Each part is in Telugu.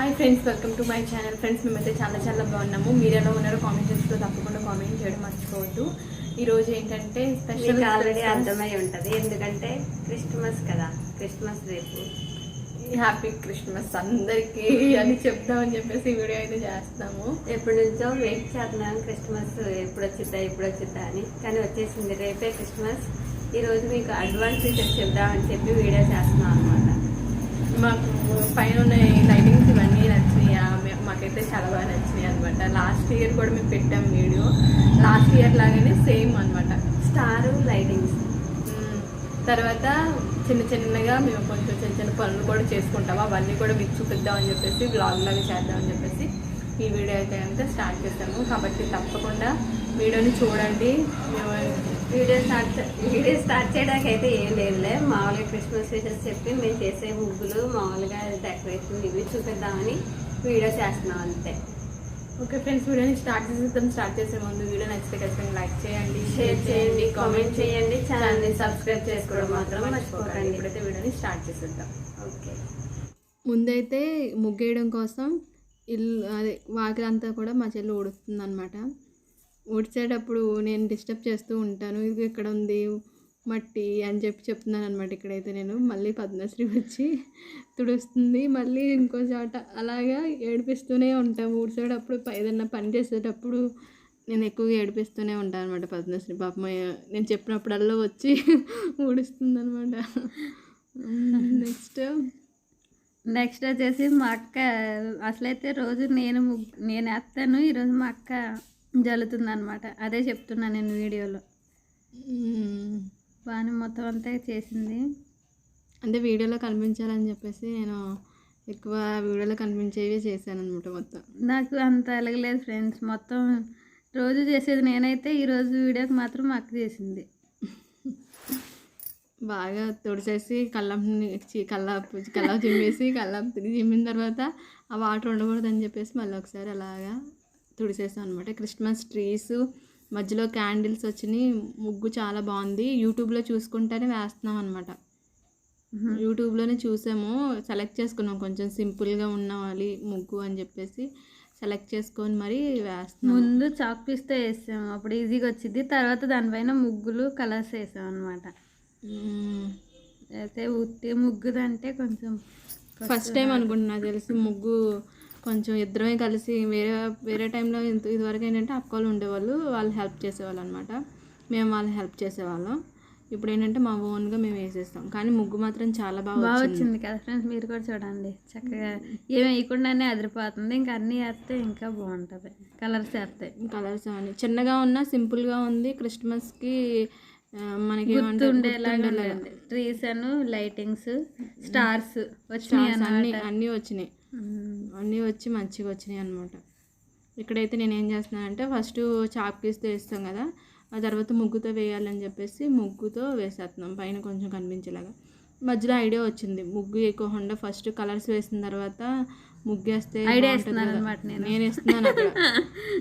Hi friends welcome to my channel friends మేమైతే చాలా చాలా బాగున్నాము మీరు ఎలా ఉన్నారో కామెంట్ సెక్షన్లో తప్పకుండా కామెంట్ చేయడం మర్చిపోవద్దు. ఈరోజు ఏంటంటే స్పెషల్ ఆల్రెడీ అర్థమై ఉంటది. ఎందుకంటే క్రిస్మస్ కదా. క్రిస్మస్ రేపు. హ్యాపీ క్రిస్మస్ అందరికీ అని చెప్దామని చెప్పేసి ఈ వీడియో అయితే చేస్తాము ఎప్పటి నుంచో వెయిట్ చేస్తున్నాం క్రిస్మస్ ఎప్పుడు వచ్చిద్దా ఎప్పుడు వచ్చిద్దా అని. కానీ వచ్చేసింది రేపే క్రిస్మస్ ఈ రోజు మీకు అడ్వాన్స్ చెప్దామని చెప్పి వీడియో చేస్తున్నాం అనమాట మాకు పైన ఉన్న లైటింగ్స్ ఇవన్నీ. మాకైతే చాలా బాగా నచ్చినాయి అనమాట లాస్ట్ ఇయర్ కూడా మేము పెట్టాం వీడియో. లాస్ట్ ఇయర్ లాగానే సేమ్ అనమాట స్టార్ లైటింగ్స్. తర్వాత చిన్న చిన్నగా మేము కొంచెం చిన్న చిన్న పనులు కూడా చేసుకుంటాము అవన్నీ కూడా మీకు చూపిద్దామని చెప్పేసి బ్లాగ్ లాగా చేద్దామని చెప్పేసి ఈ వీడియో అయితే కనుక స్టార్ట్ చేస్తాము కాబట్టి తప్పకుండా వీడియోని చూడండి. మేము వీడియో స్టార్ట్ వీడియో స్టార్ట్ చేయడానికి అయితే ఏం లేదులే. మామూలుగా క్రిస్మస్ విషెస్ చెప్పి మేము చేసే ముగ్గులు మామూలుగా డెకరేషన్ ఇవి చూపిద్దామని వీడియో చేస్తున్నాం అంతే. ఓకే ఫ్రెండ్స్ వీడియోని స్టార్ట్ చేసేద్దాం స్టార్ట్ చేసే ముందు వీడియో నచ్చితే ఖచ్చితంగా లైక్ చేయండి షేర్ చేయండి కామెంట్ చేయండి. ఛానల్ని ఛానల్ని సబ్స్క్రైబ్ చేసుకోవడం మాత్రం మర్చిపోకండి. ఇప్పుడైతే వీడియోని స్టార్ట్ చేసేద్దాం. ఓకే. ముందైతే ముగ్గేయడం కోసం ఇల్లు అదే వాకిలంతా కూడా మా చెల్లి ఊడుస్తుంది అనమాట ఊడ్చేటప్పుడు నేను డిస్టర్బ్ చేస్తూ ఉంటాను. ఇది ఇక్కడ ఉంది మట్టి అని చెప్పి చెప్తున్నాను అనమాట ఇక్కడైతే నేను. మళ్ళీ పద్మశ్రీ వచ్చి తుడుస్తుంది. మళ్ళీ ఇంకో చోట అలాగా ఏడిపిస్తూనే ఉంటాము. ఊడ్చేటప్పుడు ఏదన్నా పని చేసేటప్పుడు నేను ఎక్కువగా ఏడిపిస్తూనే ఉంటాను అనమాట పద్మశ్రీ. పాపం నేను చెప్పినప్పుడల్లా వచ్చి ఊడుస్తుంది అనమాట నెక్స్ట్. నెక్స్ట్ వచ్చేసి మా అక్క అసలైతే రోజు నేను నేను వేస్తాను. ఈరోజు మా అక్క జల్లుతుంది అనమాట అదే చెప్తున్నాను నేను వీడియోలో. బాగానే మొత్తం అంతా చేసింది. అంటే వీడియోలో కనిపించాలని చెప్పేసి నేను ఎక్కువ వీడియోలో కనిపించేవి చేశాను అనమాట మొత్తం. నాకు అంత ఎలగలేదు ఫ్రెండ్స్. మొత్తం రోజు చేసేది నేనైతే ఈరోజు వీడియోకి మాత్రం అక్క చేసింది. బాగా తుడిచేసి కల్లం కల్లాపు కల్లా చిమ్మేసి కల్లాపు చిమ్మిన తర్వాత ఆ వాటర్ ఉండకూడదని చెప్పేసి మళ్ళీ ఒకసారి అలాగా తుడిచేసాం అనమాట క్రిస్మస్ ట్రీస్ మధ్యలో క్యాండిల్స్ వచ్చినాయి. ముగ్గు చాలా బాగుంది. యూట్యూబ్లో చూసుకుంటేనే వేస్తున్నాం అనమాట యూట్యూబ్లోనే చూసాము. సెలెక్ట్ చేసుకున్నాం. కొంచెం సింపుల్గా ఉన్నవాలి ముగ్గు అని చెప్పేసి సెలెక్ట్ చేసుకొని మరి వేస్తున్నాం. ముందు చాక్ పీస్తో వేసాము. అప్పుడు ఈజీగా వచ్చింది తర్వాత దానిపైన ముగ్గులు కలర్స్ వేసాం అనమాట. అయితే ఉత్తి ముగ్గుదంటే కొంచెం ఫస్ట్ టైం అనుకుంటున్నా. తెలిసి ముగ్గు కొంచెం ఇద్దరమే కలిసి వేరే వేరే టైంలో ఇంత ఇదివరకు ఏంటంటే అక్కలు ఉండేవాళ్ళు వాళ్ళు హెల్ప్ చేసేవాళ్ళు అనమాట మేము వాళ్ళు హెల్ప్ చేసేవాళ్ళం. ఇప్పుడు ఏంటంటే మా ఓన్గా మేము వేసేస్తాం. కానీ ముగ్గు మాత్రం చాలా బాగా బాగా వచ్చింది. కదా ఫ్రెండ్స్ మీరు కూడా చూడండి. చక్కగా ఏమి వేయకుండానే అదిరిపోతుంది. ఇంకా అన్నీ వేస్తే ఇంకా బాగుంటుంది. కలర్స్ వేస్తాయి కలర్స్ అవన్నీ. చిన్నగా ఉన్నా సింపుల్గా ఉంది. క్రిస్మస్కి మనకి ట్రీస్ అను లైటింగ్స్ స్టార్స్ వచ్చినాయి అన్నీ అన్నీ వచ్చినాయి. అన్నీ వచ్చి మంచిగా వచ్చినాయి అనమాట ఇక్కడైతే నేను ఏం చేస్తున్నానంటే ఫస్ట్ పీస్తో వేస్తాం కదా ఆ తర్వాత ముగ్గుతో వేయాలని చెప్పేసి ముగ్గుతో వేసేస్తున్నాం పైన కొంచెం కనిపించేలాగా. మధ్యలో ఐడియా వచ్చింది ముగ్గు ఎక్కువకుండా ఫస్ట్ కలర్స్ వేసిన తర్వాత ముగ్గు వేస్తే Idea బాగుంటుంది ఇస్తున్నాను కదా. అన్నమాట నేను. నేను ఇస్తున్నాను అక్కడ.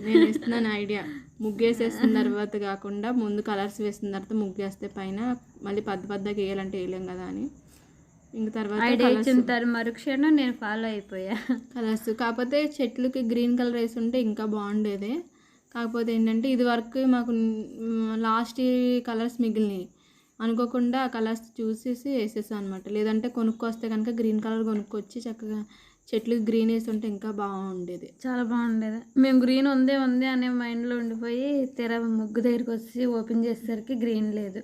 నేను ఇస్తున్నాను ఐడియా. ముగ్గు వేసేసిన తర్వాత కాకుండా ముందు కలర్స్ వేసిన తర్వాత ముగ్గు వేస్తే పైన మళ్ళీ పెద్ద పెద్దగా వేయాలంటే వేయలేం కదా అని. ఇంక తర్వాత ఇచ్చిన తర్వాత మరుక్షణం నేను ఫాలో అయిపోయా. కలర్స్. కాకపోతే చెట్లకి గ్రీన్ కలర్ వేసి ఉంటే ఇంకా బాగుండేది. కాకపోతే ఏంటంటే ఇది వరకు మాకు లాస్ట్ కలర్స్ మిగిలినాయి. అనుకోకుండా ఆ కలర్స్ చూసేసి వేసేసాం అనమాట లేదంటే కొనుక్కొస్తే కనుక గ్రీన్ కలర్ కొనుక్కొచ్చి చక్కగా చెట్లకి గ్రీన్ వేసి ఉంటే ఇంకా బాగుండేది. చాలా బాగుండేది. మేము గ్రీన్ ఉందే ఉంది అనే మైండ్లో ఉండిపోయి తెర ముగ్గు దగ్గరికి వచ్చి ఓపెన్ చేసేసరికి గ్రీన్ లేదు.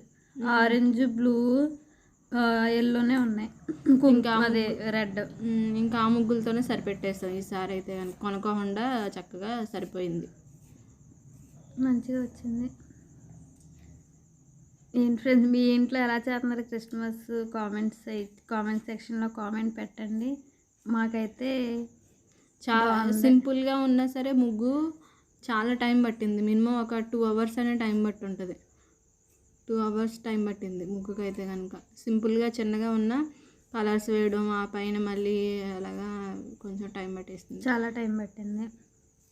ఆరెంజ్ బ్లూ ఎల్లోనే ఉన్నాయి. ఇంకా అదే రెడ్ ఇంకా ఆ ముగ్గులతోనే సరిపెట్టేస్తాం ఈసారి అయితే కనుక కొనుక్కోకుండా చక్కగా సరిపోయింది. మంచిగా వచ్చింది. ఏంటి ఫ్రెండ్స్ మీ ఇంట్లో ఎలా చేస్తున్నారు క్రిస్మస్ కామెంట్స్ కామెంట్ సెక్షన్లో కామెంట్ పెట్టండి. మాకైతే చాలా సింపుల్గా ఉన్నా సరే ముగ్గు చాలా టైం పట్టింది. మినిమం ఒక టూ అవర్స్ అనే టైం పట్టి ఉంటుంది. టూ అవర్స్ టైం పట్టింది ముగ్గుకి అయితే కనుక. సింపుల్గా చిన్నగా ఉన్న కలర్స్ వేయడం ఆ పైన మళ్ళీ అలాగా కొంచెం టైం పట్టేస్తుంది చాలా టైం పట్టింది.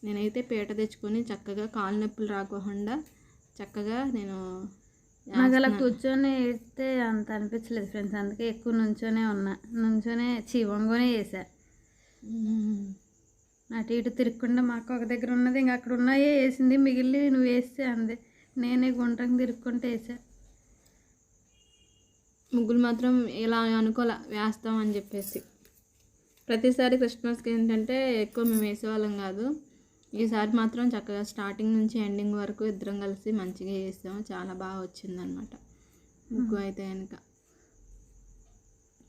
నేనైతే పీట తెచ్చుకొని చక్కగా కాలు నొప్పులు రాకుండా చక్కగా నేను నాకు అలా కూర్చొని ఏడితే అంత అనిపించలేదు ఫ్రెండ్స్. అందుకే ఎక్కువ నుంచోనే ఉన్నా. నుంచోనే చీ వంగోనే చేసా మ్మ్. అటు ఇటు తిరగకుండా మాకు ఒక దగ్గర ఉన్నది ఇంకా అక్కడ ఉన్నాయే వేసింది మిగిలి నువ్వు వేస్తే అంది. నేనే గుండ్రంగా తిరుక్కుంటే వేసా. ముగ్గులు మాత్రం ఇలా అనుకోలే వేస్తాం అని చెప్పేసి. ప్రతిసారి క్రిస్మస్కి ఏంటంటే ఎక్కువ మేము వేసేవాళ్ళం కాదు. ఈసారి మాత్రం చక్కగా స్టార్టింగ్ నుంచి ఎండింగ్ వరకు ఇద్దరం కలిసి మంచిగా చేసాము. చాలా బాగా వచ్చిందనమాట ముగ్గు అయితే కనుక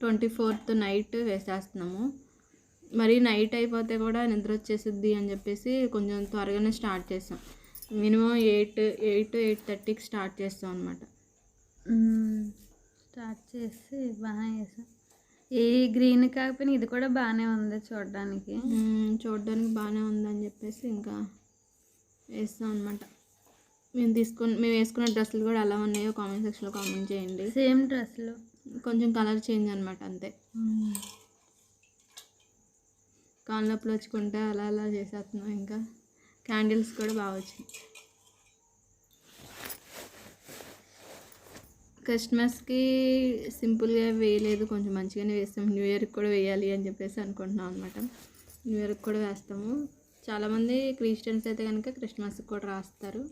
ట్వంటీ ఫోర్త్ నైట్ వేసేస్తున్నాము. మరి నైట్ అయిపోతే కూడా నిద్ర వచ్చేసిద్ది అని చెప్పేసి కొంచెం త్వరగానే స్టార్ట్ చేసాం. మినిమం ఎయిట్ ఎయిట్ ఎయిట్ థర్టీకి స్టార్ట్ చేస్తాం అనమాట స్టార్ట్ చేసి బాగా వేసాం ఈ గ్రీన్ కాకపోయినా ఇది కూడా బాగానే ఉంది చూడడానికి. చూడడానికి బాగానే ఉందని చెప్పేసి ఇంకా వేస్తాం అనమాట మేము తీసుకుని మేము వేసుకున్న డ్రెస్సులు కూడా ఎలా ఉన్నాయో కామెంట్ సెక్షన్లో కామెంట్ చేయండి. సేమ్ డ్రెస్సులు. కొంచెం కలర్ చేంజ్ అనమాట అంతే. కాళ్ళప్పుడు వచ్చుకుంటే అలా అలా చేసేస్తున్నాం ఇంకా. క్యాండిల్స్ కూడా బాగా వచ్చినాయి. క్రిస్మస్కి సింపుల్గా వేయలేదు కొంచెం మంచిగానే వేస్తాం. న్యూ ఇయర్కి కూడా వేయాలి అని చెప్పేసి అనుకుంటున్నాం అనమాట న్యూ ఇయర్కి కూడా వేస్తాము. చాలామంది క్రిస్టియన్స్ అయితే కనుక క్రిస్మస్కి కూడా రాస్తారు.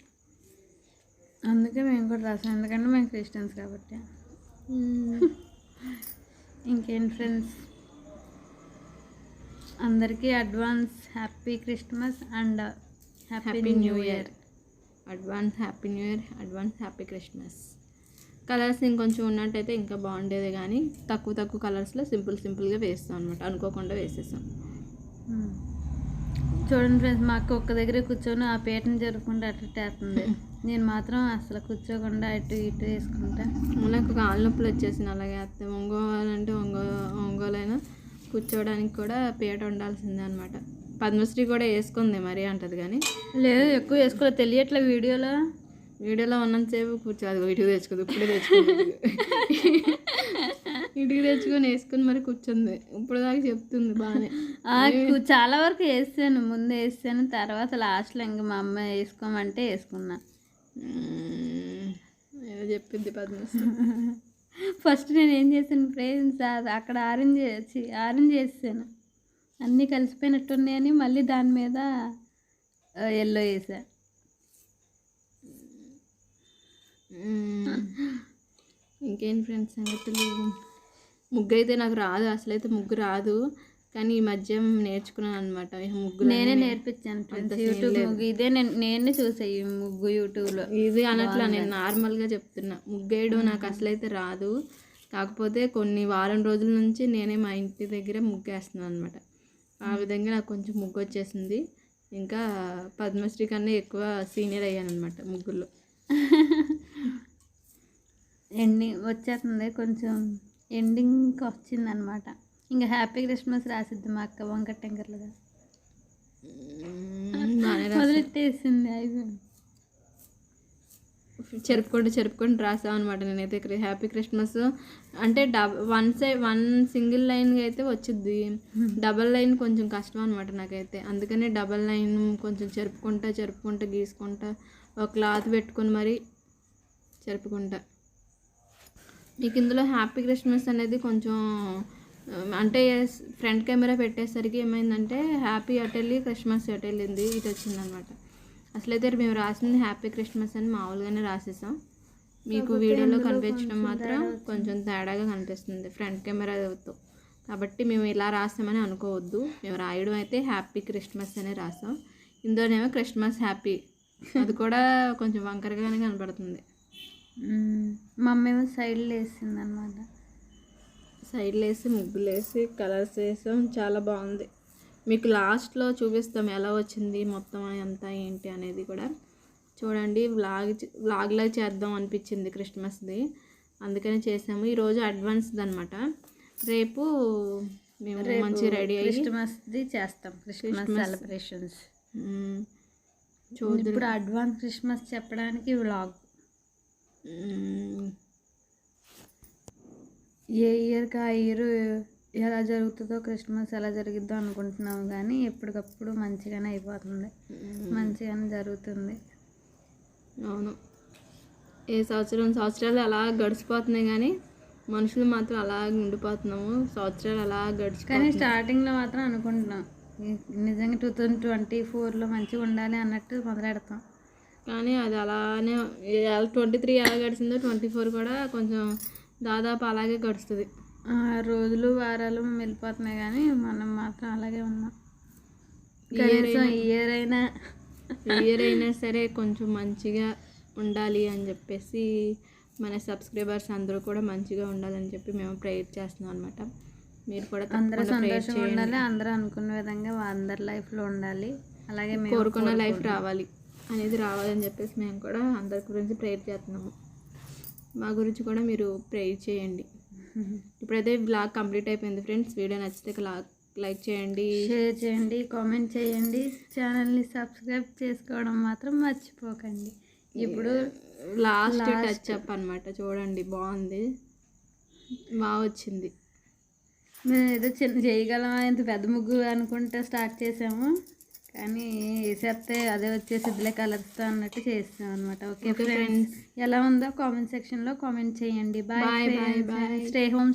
అందుకే మేము కూడా రాసాం ఎందుకంటే మేము క్రిస్టియన్స్ కాబట్టి. ఇంకేంటి ఫ్రెండ్స్? అందరికీ advance happy Christmas and happy new year advance happy new year advance happy Christmas colours ఇంకొంచెం ఉన్నట్టయితే ఇంకా బాగుండేది కానీ తక్కువ తక్కువ కలర్స్లో సింపుల్ సింపుల్గా వేస్తాం అనమాట అనుకోకుండా వేసేసాం. చూడండి ఫ్రెండ్స్ మా అక్క ఒక్క దగ్గరే కూర్చొని ఆ పేటను జరుపుకుంటూ అటు ఇటు వేస్తుంది నేను మాత్రం అసలు కూర్చోకుండా అటు ఇటు వేసుకుంటా. నాకు కాళ్ళ నొప్పులు వచ్చేసింది అలాగే అత్తే ఒంగోవాలంటే ఒంగో ఒంగోలైనా కూర్చోవడానికి కూడా పీట ఉండాల్సిందే అనమాట పద్మశ్రీ కూడా వేసుకుంది మరి అంటది కానీ. లేదు ఎక్కువ వేసుకోలేదు తెలియట్లే వీడియోలో. వీడియోలో ఉన్నంతసేపు కూర్చో అది ఇంటికి తెచ్చుకుంది ఇప్పుడే తెచ్చుకుంది ఇంటికి. తెచ్చుకొని వేసుకొని మరి కూర్చుంది. ఇప్పుడు దాకా చెప్తుంది బాగానే చాలా వరకు వేసాను. ముందు వేసాను తర్వాత లాస్ట్లో ఇంకా మా అమ్మ వేసుకోమంటే వేసుకున్నా. ఏదో చెప్పింది పద్మశ్రీ. ఫస్ట్ నేను ఏం చేశాను ఫ్రెండ్స్ అక్కడ ఆరెంజ్ ఆరెంజ్ వేసాను. అన్నీ కలిసిపోయినట్టున్నాయని మళ్ళీ దాని మీద ఎల్లో వేసా. ఇంకేంటి ఫ్రెండ్స్ సంగతులు? ముగ్గు అయితే నాకు రాదు అసలైతే ముగ్గు రాదు. కానీ ఈ మధ్య నేర్చుకున్నాను అనమాట ముగ్గు నేనే నేర్పించాను ఫ్రెండ్స్ యూట్యూబ్ ముగ్గు ఇదే నేను నేనే చూసా ఈ ముగ్గు యూట్యూబ్లో ఇది అనట్లా నేను నార్మల్గా చెప్తున్నా. ముగ్గేయడం నాకు అసలైతే రాదు. కాకపోతే కొన్ని వారం రోజుల నుంచి నేనే మా ఇంటి దగ్గర ముగ్గేస్తున్నాను అనమాట ఆ విధంగా నాకు కొంచెం ముగ్గు వచ్చేసింది. ఇంకా పద్మశ్రీ కన్నా ఎక్కువ సీనియర్ అయ్యాను అనమాట ముగ్గుల్లో. ఎండింగ్ వచ్చేస్తుంది. కొంచెం ఎండింగ్కి వచ్చింది అనమాట ఇంకా హ్యాపీ క్రిస్మస్ రాసిద్ది మా అక్క వంక టెంకర్లుగా మ్మ్, బాగానే రా- మొదలెట్టేసింది అయిపోయింది. చెరుపుకుంటూ చెరుపుకుంటూ రాసాం అనమాట నేనైతే హ్యాపీ క్రిస్మస్. అంటే డబ్ వన్ సైడ్ వన్ సింగిల్ లైన్గా అయితే వచ్చింది డబల్ లైన్ కొంచెం కష్టం అనమాట నాకైతే. అందుకని డబల్ లైన్ కొంచెం చెరుపుకుంటా చెరుపుకుంటా గీసుకుంటా ఒక క్లాత్ పెట్టుకొని మరి చెరుపుకుంటా. మీకు ఇందులో హ్యాపీ క్రిస్మస్ అనేది కొంచెం అంటే ఫ్రంట్ కెమెరా పెట్టేసరికి ఏమైందంటే హ్యాపీ అటెళ్ళి క్రిస్మస్ అటెళ్ళింది ఇటు వచ్చిందనమాట అసలైతే మేము రాసింది హ్యాపీ క్రిస్మస్ అని మామూలుగానే రాసేసాం. మీకు వీడియోలో కనిపించడం మాత్రం కొంచెం తేడాగా కనిపిస్తుంది. ఫ్రంట్ కెమెరాతో కాబట్టి మేము ఇలా రాసామని అనుకోవద్దు. మేము రాయడం అయితే హ్యాపీ క్రిస్మస్ అనే రాసాం. ఇందులోనేమో క్రిస్మస్ హ్యాపీ. అది కూడా కొంచెం వంకరగానే కనపడుతుంది. మ్మ్. మా అమ్మ ఏమో సైడ్లో వేసింది అనమాట సైడ్లు వేసి ముగ్గులు వేసి కలర్స్ వేసాం. చాలా బాగుంది. మీకు లాస్ట్లో చూపిస్తాం ఎలా వచ్చింది మొత్తం ఎంత ఏంటి అనేది కూడా. చూడండి వ్లాగ్ వ్లాగ్లా చేద్దాం అనిపించింది క్రిస్మస్ది. అందుకని చేసాము. ఈరోజు అడ్వాన్స్ది అనమాట రేపు మేము మంచి రెడీ అయ్యి క్రిస్మస్ది చేస్తాం. Christmas celebrations. చూద్దాం ఇప్పుడు అడ్వాన్స్ క్రిస్మస్ చెప్పడానికి వ్లాగ్. ఏ ఇయర్కి ఆ ఇయర్? ఎలా జరుగుతుందో క్రిస్మస్ ఎలా జరిగిద్దో అనుకుంటున్నాం కానీ ఎప్పటికప్పుడు మంచిగానే అయిపోతుంది. మంచిగానే జరుగుతుంది. అవును. ఏ సంవత్సరం సంవత్సరాలు అలా గడిచిపోతున్నాయి కానీ మనుషులు మాత్రం అలా ఉండిపోతున్నాము. సంవత్సరాలు అలా కానీ గడిచిపోతున్నాయి స్టార్టింగ్లో మాత్రం అనుకుంటున్నాం. నిజంగా టూ థౌజండ్ ట్వంటీ ఫోర్లో మంచిగా ఉండాలి అన్నట్టు మొదలెడతాం. కానీ అది అలానే ట్వంటీ త్రీ ఎలా గడిచిందో ట్వంటీ ఫోర్ కూడా కొంచెం దాదాపు అలాగే గడుస్తుంది. రోజులు వారాలు వెళ్ళిపోతున్నాయి కానీ మనం మాత్రం అలాగే ఉన్నాం. కనీసం ఇయర్ అయినా. ఇయర్ అయినా సరే కొంచెం మంచిగా ఉండాలి అని చెప్పేసి మన సబ్స్క్రైబర్స్ అందరూ కూడా మంచిగా ఉండాలని చెప్పి మేము ప్రేయర్ చేస్తున్నాం అనమాట మీరు కూడా అందరూ సంతోషంగా ఉండాలి అందరూ అనుకున్న విధంగా అందరి లైఫ్లో ఉండాలి. అలాగే మేము కోరుకున్న లైఫ్ రావాలి. అనేది రావాలని చెప్పేసి మేము కూడా అందరి గురించి ప్రేయర్ చేస్తున్నాము. మా గురించి కూడా మీరు ప్రేయర్ చేయండి. ఇప్పుడైతే బ్లాగ్ కంప్లీట్ అయిపోయింది ఫ్రెండ్స్ వీడియో నచ్చితే లైక్ చేయండి. షేర్ చేయండి కామెంట్ చేయండి. ఛానల్ని సబ్స్క్రైబ్ చేసుకోవడం మాత్రం మర్చిపోకండి. ఇప్పుడు లాస్ట్ టచ్ అప్ అనమాట చూడండి బాగుంది. బాగా వచ్చింది. మేము ఏదో చిన్న చేయగలమా? ఇంత పెద్ద ముగ్గు అనుకుంటే స్టార్ట్ చేసాము. కానీ వేసేస్తే అదే వచ్చేసిద్దిలే కలర్స్తో అన్నట్టు చేస్తాం అనమాట ఓకే ఫ్రెండ్స్ ఎలా ఉందో కామెంట్ సెక్షన్లో కామెంట్ చేయండి. Bye bye bye. Stay home